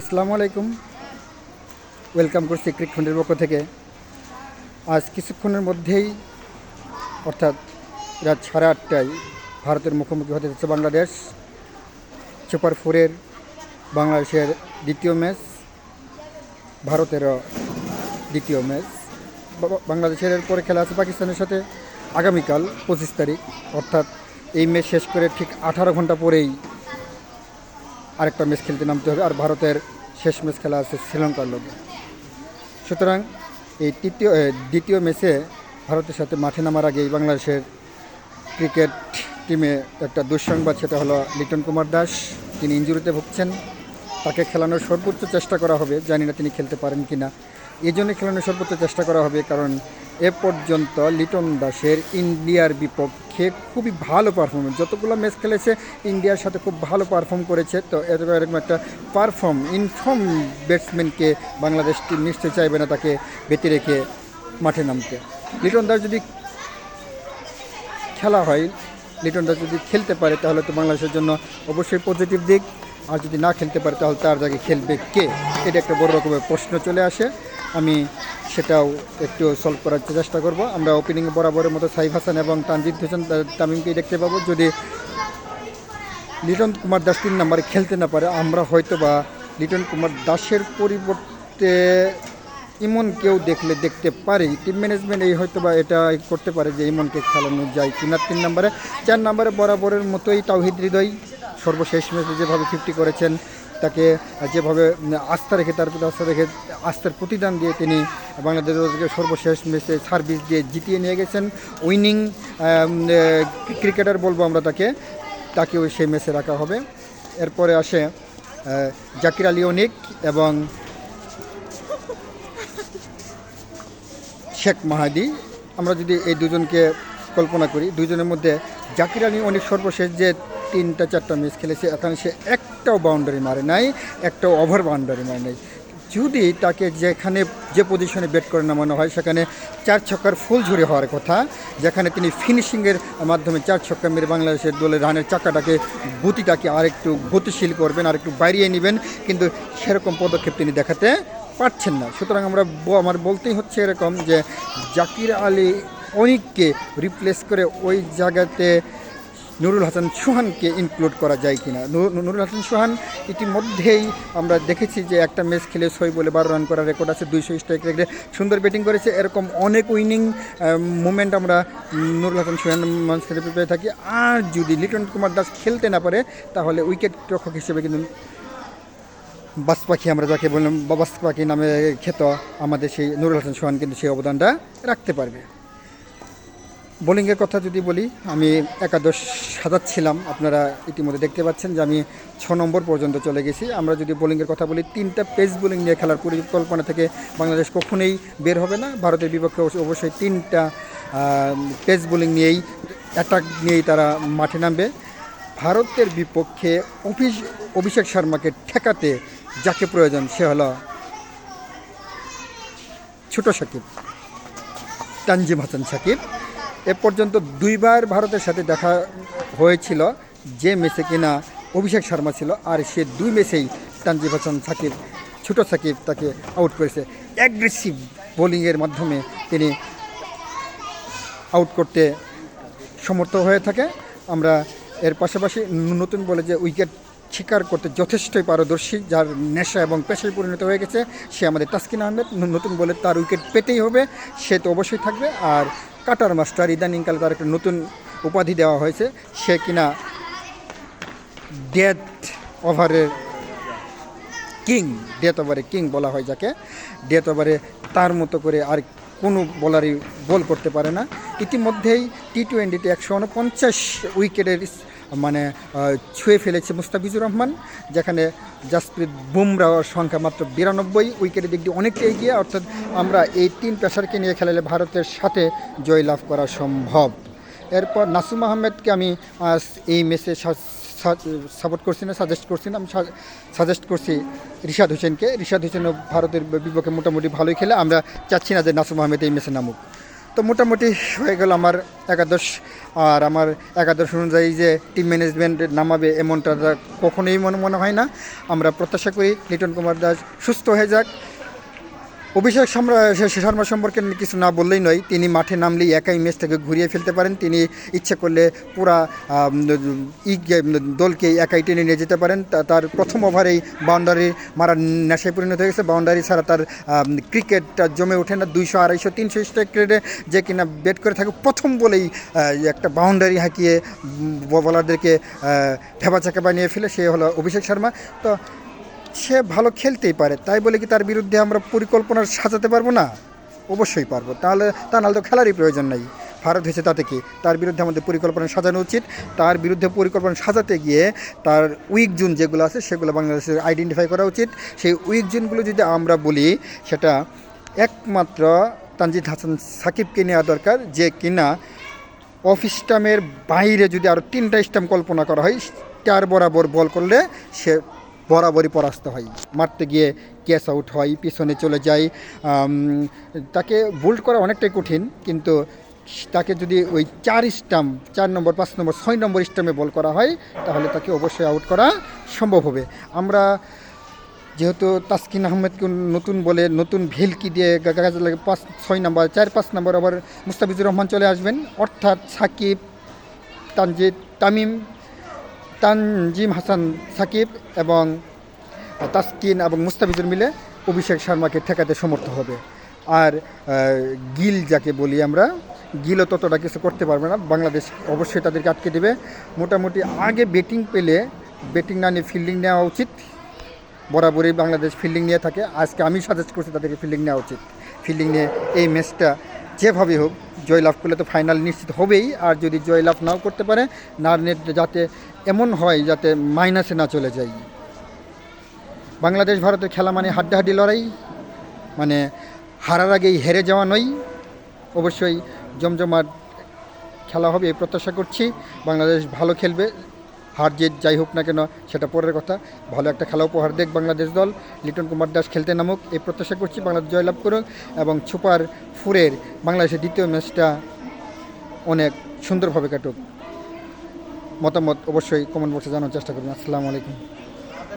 আসসালামু আলাইকুম। ওয়েলকাম করছি ক্রিকখণ্ডের পক্ষ থেকে। আজ কিছুক্ষণের মধ্যেই, অর্থাৎ রাত সাড়ে আটটায় ভারতের মুখোমুখি হতে যাচ্ছে বাংলাদেশ। সুপার ফোরের বাংলাদেশের দ্বিতীয় ম্যাচ ভারতেরও দ্বিতীয় ম্যাচ বাংলাদেশের পরে খেলা আছে পাকিস্তানের সাথে আগামীকাল পঁচিশ তারিখ, অর্থাৎ এই ম্যাচ শেষ করে ঠিক আঠারো ঘণ্টা পরেই আরেকটা ম্যাচ খেলতে নামতে হবে আর ভারতের শেষ ম্যাচ খেলা আছে শ্রীলঙ্কার লোকে সুতরাং এই তৃতীয় দ্বিতীয় ম্যাচে ভারতের সাথে মাঠে নামার আগেই বাংলাদেশের ক্রিকেট টিমে একটা দুঃসংবাদ, সেটা হলো লিটন কুমার দাস। তিনি ইঞ্জুরিতে ভুগছেন। তাকে খেলানোর সর্বোচ্চ চেষ্টা করা হবে। জানি না তিনি খেলতে পারেন কি না এই জন্য খেলানোর সর্বোচ্চ চেষ্টা করা হবে, কারণ এ পর্যন্ত লিটন দাসের ইন্ডিয়ার বিপক্ষে খুবই ভালো পারফরমেন্স যতগুলো ম্যাচ খেলেছে, ইন্ডিয়ার সাথে খুব ভালো পারফর্ম করেছে। তো এরকম একটা পারফর্ম ইনফর্ম ব্যাটসম্যানকে বাংলাদেশ টিম নিশ্চয়ই চাইবে না তাকে বেঁধে রেখে মাঠে নামতে। লিটন দাস যদি খেলা হয়, লিটন দাস যদি খেলতে পারে, তাহলে তো বাংলাদেশের জন্য অবশ্যই পজিটিভ দিক। আর যদি না খেলতে পারে তাহলে তার জায়গায় খেলবে কে? এটা একটা বড় রকমের প্রশ্ন চলে আসে। আমি সেটাও একটু সলভ করার চেষ্টা করব। আমরা ওপেনিং বরাবরের মতো সাইফ হাসান এবং তানজিদ হোসেন আহ, তামিমকে দেখতে পাবো। যদি লিটন কুমার দাস তিন নম্বরে খেলতে না পারে আমরা হয়তো বা লিটন কুমার দাসের পরিবর্তে ইমন কেউ দেখলে দেখতে পারি। টিম ম্যানেজমেন্ট এই হয়তো বা এটা করতে পারে যে ইমনকে খেলানো যায় কিনা তিন নম্বরে। চার নম্বরে বরাবরের মতোই তাওহিদ হৃদয়। সর্বশেষ ম্যাচে যেভাবে ফিফটি করেছেন, তাকে যেভাবে আস্থা রেখে তার প্রতি আস্থা রেখে, আস্থার প্রতিদান দিয়ে তিনি বাংলাদেশের সর্বশেষ ম্যাচে সার্ভিস দিয়ে জিতিয়ে নিয়ে গেছেন। উইনিং ক্রিকেটার বলব আমরা তাকে, তাকেও সেই ম্যাচে রাখা হবে। এরপরে আসে জাকির আলী অনিক এবং শেখ মাহাদি। আমরা যদি এই দুজনকে কল্পনা করি, দুজনের মধ্যে জাকির আলী অনেক সর্বশেষ যে তিনটা, চারটা ম্যাচ খেলেছে, এখন সে একটাও বাউন্ডারি মারে নাই, একটাও ওভার বাউন্ডারি মারে নাই। যদি তাকে যেখানে যে পজিশনে ব্যাট করে নামানো হয়, সেখানে চার ছক্কার ফুল ঝুড়ি হওয়ার কথা, যেখানে তিনি ফিনিশিংয়ের মাধ্যমে চার ছক্কা মেরে বাংলাদেশের দলের রানের চাকাটাকে, গতিটাকে আরেকটু গতিশীল করবেন, আরেকটু বাড়িয়ে নেবেন, কিন্তু সেরকম পদক্ষেপ তিনি দেখাতে পারছেন না। সুতরাং আমরা আমার বলতেই হচ্ছে এরকম যে, জাকির আলী অনিককে রিপ্লেস করে ওই জায়গাতে নুরুল হাসান সুহানকে ইনক্লুড করা যায় কিনা? নুরুল হাসান সুহান ইতিমধ্যেই আমরা দেখেছি যে একটা ম্যাচ খেলে ছয় বলে বারো রান করার রেকর্ড আছে, দুইশো স্ট্রাইক রেখে সুন্দর ব্যাটিং করেছে, এরকম অনেক উইনিং মুভমেন্ট আমরা নুরুল হাসান সুহান মানুষ পেয়ে থাকি। আর যদি লিটন কুমার দাস খেলতে না পারে, তাহলে উইকেট রক্ষক হিসেবে কিন্তু বাস পাখি আমরা যাকে বললাম বাস পাখি নামে খ্যাত আমাদের সেই নুরুল হাসান সোহান কিন্তু সেই অবদানটা রাখতে পারবে। বোলিংয়ের কথা যদি বলি, আমি একাদশ সাজাচ্ছিলাম আপনারা ইতিমধ্যে দেখতে পাচ্ছেন যে আমি ছ নম্বর পর্যন্ত চলে গেছি। আমরা যদি বোলিংয়ের কথা বলি, তিনটা পেস বোলিং নিয়ে খেলার পরিকল্পনা থেকে বাংলাদেশ কখনোই বের হবে না। ভারতের বিপক্ষে অবশ্যই তিনটা পেস বোলিং নিয়েই অ্যাটাক নিয়েই তারা মাঠে নামবে। ভারতের বিপক্ষে অফিস অভিষেক শর্মাকে ঠেকাতে যাকে প্রয়োজন, সে হলো ছোট সাকিব, তানজিম হাসান সাকিব। এ পর্যন্ত দুইবার ভারতের সাথে দেখা হয়েছিল যে ম্যাচে কিনা অভিষেক শর্মা ছিল, আর সে দুই ম্যাচেই তানজিম হাসান, সাকিব, ছোট সাকিব তাকে আউট করেছে। অ্যাগ্রেসিভ বোলিংয়ের মাধ্যমে তিনি আউট করতে সমর্থ হয়ে থাকে। আমরা এর পাশাপাশি নতুন বলে যে উইকেট শিকার করতে যথেষ্টই পারদর্শী, যার নেশা এবং পেশায় পরিণত হয়ে গেছে, সে আমাদের তাসকিন আহমেদ। নতুন বলে তার উইকেট পেতেই হবে, সে তো অবশ্যই থাকবে। আর কাটার মাস্টার ইদানিংকাল করে একটা নতুন উপাধি দেওয়া হয়েছে, সে কিনা ডেথ ওভারের কিং, ডেথ ওভারে কিং বলা হয় যাকে। ডেথ ওভারে তার মতো করে আর কোনো বলারই বল করতে পারে না। ইতিমধ্যেই টি টোয়েন্টিতে একশো উনপঞ্চাশ উইকেটের মানে ছুঁয়ে ফেলেছে মুস্তাফিজুর রহমান, যেখানে জাসপ্রীত বুমরাহর সংখ্যা মাত্র বিরানব্বই, উইকেটের দিক দিয়ে অনেকটা এগিয়ে, অর্থাৎ আমরা এই তিন পেশারকে নিয়ে খেলালে ভারতের সাথে জয় লাভ করা সম্ভব। এরপর নাসুম আহমেদকে আমি এই ম্যাচে সাপোর্ট করছি না সাজেস্ট করছি না, আমি সাজেস্ট করছি রিশাদ হোসেনকে। রিশাদ হোসেনও ভারতের বিপক্ষে মোটামুটি ভালোই খেলে। আমরা চাচ্ছি না যে নাসুম আহমেদ এই ম্যাচে নামুক। তো মোটামুটি হয়ে গেল আমার একাদশ। আর আমার একাদশ অনুযায়ী যে টিম ম্যানেজমেন্ট নামাবে এমনটা কখনোই মনে মনে হয় না। আমরা প্রত্যাশা করি লিটন কুমার দাস সুস্থ হয়ে যাক। অভিষেক শর্মা সম্পর্কে কিছু না বললেই নয়, তিনি মাঠে নামলেই একাই ম্যাচ থেকে ঘুরিয়ে ফেলতে পারেন। তিনি ইচ্ছে করলে পুরা দলকে একাই টেনে নিয়ে যেতে পারেন। তার প্রথম ওভারেই বাউন্ডারি মারা নেশায় পরিণত হয়ে গেছে। বাউন্ডারি ছাড়া তার ক্রিকেটটা জমে ওঠে না। দুইশো, আড়াইশো, তিনশো স্ট্রাইক রেটে যে কিনা ব্যাট করে থাকে, প্রথম বলেই একটা বাউন্ডারি হাঁকিয়ে বলারদেরকে ঠেবা চাকা বানিয়ে ফেলে। সে হলো অভিষেক শর্মা। তো সে ভালো খেলতেই পারে, তাই বলে কি তার বিরুদ্ধে আমরা পরিকল্পনা সাজাতে পারব না? অবশ্যই পারব। তাহলে তা নাহলে তো খেলারই প্রয়োজন নাই। ভারত হয়েছে তাতে কি? তার বিরুদ্ধে আমাদের পরিকল্পনা সাজানো উচিত। তার বিরুদ্ধে পরিকল্পনা সাজাতে গিয়ে তার উইক জোন যেগুলো আছে, সেগুলো বাংলাদেশের আইডেন্টিফাই করা উচিত। সেই উইক জোনগুলো যদি আমরা বলি, সেটা একমাত্র তানজিদ হাসান সাকিবকে নেওয়া দরকার, যে কিনা অফ স্টাম্পের বাইরে যদি আরও তিনটা স্টাম্প কল্পনা করা হয়, চার বরাবর বল করলে সে বরাবরই পরাস্ত হয়। মারতে গিয়ে ক্যাচ আউট হয়, পিছনে চলে যায়। তাকে বোল্ড করা অনেকটাই কঠিন, কিন্তু তাকে যদি ওই চার স্টাম্প চার নম্বর, পাঁচ নম্বর, ছয় নম্বর স্টাম্পে বল করা হয়, তাহলে তাকে অবশ্যই আউট করা সম্ভব হবে। আমরা যেহেতু তাসকিন আহমেদকে নতুন বলে, নতুন ভেলকি দিয়ে কাজে লাগে পাঁচ, ছয় নম্বর, চার, পাঁচ নম্বর আবার মুস্তাফিজুর রহমান চলে আসবেন। অর্থাৎ সাকিব, তানজিদ, তামিম তানজিম হাসান সাকিব এবং তাসকিন এবং মুস্তাফিজুর মিলে অভিষেক শর্মাকে ঠেকাতে সমর্থ হবে। আর গিল যাকে বলি আমরা, গিলও ততটা কিছু করতে পারবে না। বাংলাদেশ অবশ্যই তাদেরকে আটকে দেবে। মোটামুটি আগে ব্যাটিং পেলে ব্যাটিং না নিয়ে ফিল্ডিং নেওয়া উচিত। বরাবরই বাংলাদেশ ফিল্ডিং নিয়ে থাকে। আজকে আমি সাজেস্ট করছি তাদেরকে ফিল্ডিং নেওয়া উচিত। ফিল্ডিং নিয়ে এই ম্যাচটা যেভাবে হোক, জয়লাভ করলে তো ফাইনাল নিশ্চিত হবেই। আর যদি জয়লাভ নাও করতে পারে না যাতে এমন হয় যাতে মাইনাসে না চলে যায়। বাংলাদেশ, ভারতের খেলা মানে হাড্ডাহাড্ডি লড়াই মানে হারার আগেই হেরে যাওয়া নয়। অবশ্যই জমজমাট খেলা হবে, এই প্রত্যাশা করছি। বাংলাদেশ ভালো খেলবে, হার জিত যাই হোক না কেন, সেটা পরের কথা। ভালো একটা খেলা উপহার দেখ বাংলাদেশ দল। লিটন কুমার দাস খেলতে নামুক, এই প্রত্যাশা করছি বাংলাদেশ জয়লাভ করুক এবং সুপার ফোরের বাংলাদেশের দ্বিতীয় ম্যাচটা অনেক সুন্দরভাবে কাটুক। মতামত অবশ্যই কমেন্ট বক্সে জানার চেষ্টা করবেন। আসসালামু আলাইকুম।